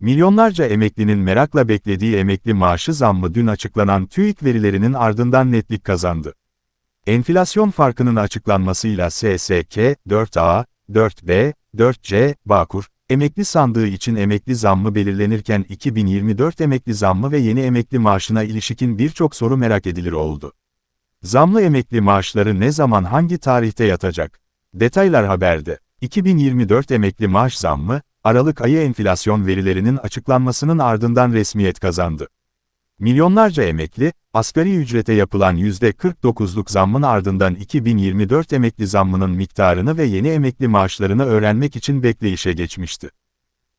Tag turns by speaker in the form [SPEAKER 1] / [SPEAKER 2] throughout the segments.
[SPEAKER 1] Milyonlarca emeklinin merakla beklediği emekli maaşı zammı dün açıklanan TÜİK verilerinin ardından netlik kazandı. Enflasyon farkının açıklanmasıyla SSK, 4A, 4B, 4C, Bağkur, emekli sandığı için emekli zammı belirlenirken 2024 emekli zammı ve yeni emekli maaşına ilişkin birçok soru merak edilir oldu. Zamlı emekli maaşları ne zaman hangi tarihte yatacak? Detaylar haberde. 2024 emekli maaş zammı, Aralık ayı enflasyon verilerinin açıklanmasının ardından resmiyet kazandı. Milyonlarca emekli, asgari ücrete yapılan %49'luk zammın ardından 2024 emekli zammının miktarını ve yeni emekli maaşlarını öğrenmek için bekleyişe geçmişti.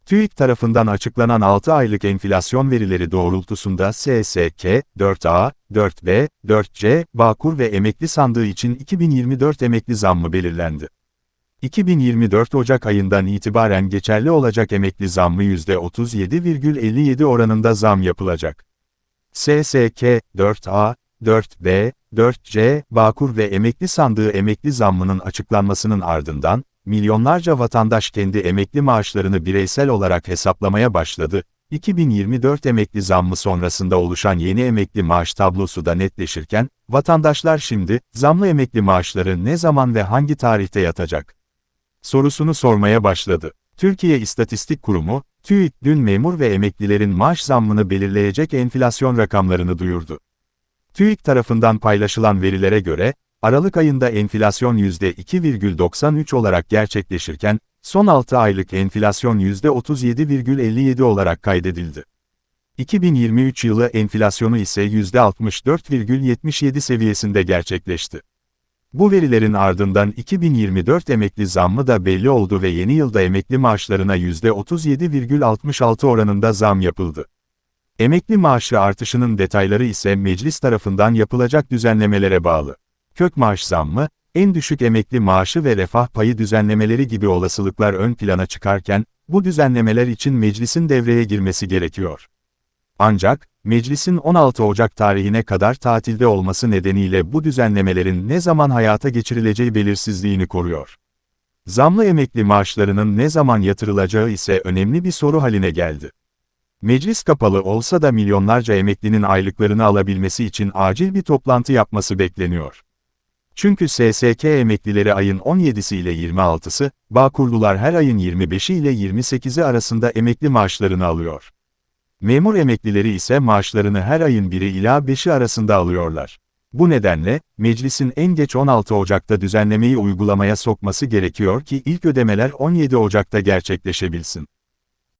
[SPEAKER 1] TÜİK tarafından açıklanan 6 aylık enflasyon verileri doğrultusunda SSK, 4A, 4B, 4C, Bağkur ve emekli sandığı için 2024 emekli zammı belirlendi. 2024 Ocak ayından itibaren geçerli olacak emekli zammı %37,57 oranında zam yapılacak. SSK, 4A, 4B, 4C, Bağkur ve emekli sandığı emekli zammının açıklanmasının ardından, milyonlarca vatandaş kendi emekli maaşlarını bireysel olarak hesaplamaya başladı. 2024 emekli zammı sonrasında oluşan yeni emekli maaş tablosu da netleşirken, vatandaşlar şimdi, zamlı emekli maaşları ne zaman ve hangi tarihte yatacak? Sorusunu sormaya başladı. Türkiye İstatistik Kurumu, TÜİK dün memur ve emeklilerin maaş zammını belirleyecek enflasyon rakamlarını duyurdu. TÜİK tarafından paylaşılan verilere göre, Aralık ayında enflasyon %2,93 olarak gerçekleşirken, son 6 aylık enflasyon %37,57 olarak kaydedildi. 2023 yılı enflasyonu ise %64,77 seviyesinde gerçekleşti. Bu verilerin ardından 2024 emekli zammı da belli oldu ve yeni yılda emekli maaşlarına %37,66 oranında zam yapıldı. Emekli maaşı artışının detayları ise meclis tarafından yapılacak düzenlemelere bağlı. Kök maaş zammı, en düşük emekli maaşı ve refah payı düzenlemeleri gibi olasılıklar ön plana çıkarken, bu düzenlemeler için meclisin devreye girmesi gerekiyor. Ancak, meclisin 16 Ocak tarihine kadar tatilde olması nedeniyle bu düzenlemelerin ne zaman hayata geçirileceği belirsizliğini koruyor. Zamlı emekli maaşlarının ne zaman yatırılacağı ise önemli bir soru haline geldi. Meclis kapalı olsa da milyonlarca emeklinin aylıklarını alabilmesi için acil bir toplantı yapması bekleniyor. Çünkü SSK emeklileri ayın 17'si ile 26'sı, Bağkurlular her ayın 25'i ile 28'i arasında emekli maaşlarını alıyor. Memur emeklileri ise maaşlarını her ayın 1'i ila 5'i arasında alıyorlar. Bu nedenle, meclisin en geç 16 Ocak'ta düzenlemeyi uygulamaya sokması gerekiyor ki ilk ödemeler 17 Ocak'ta gerçekleşebilsin.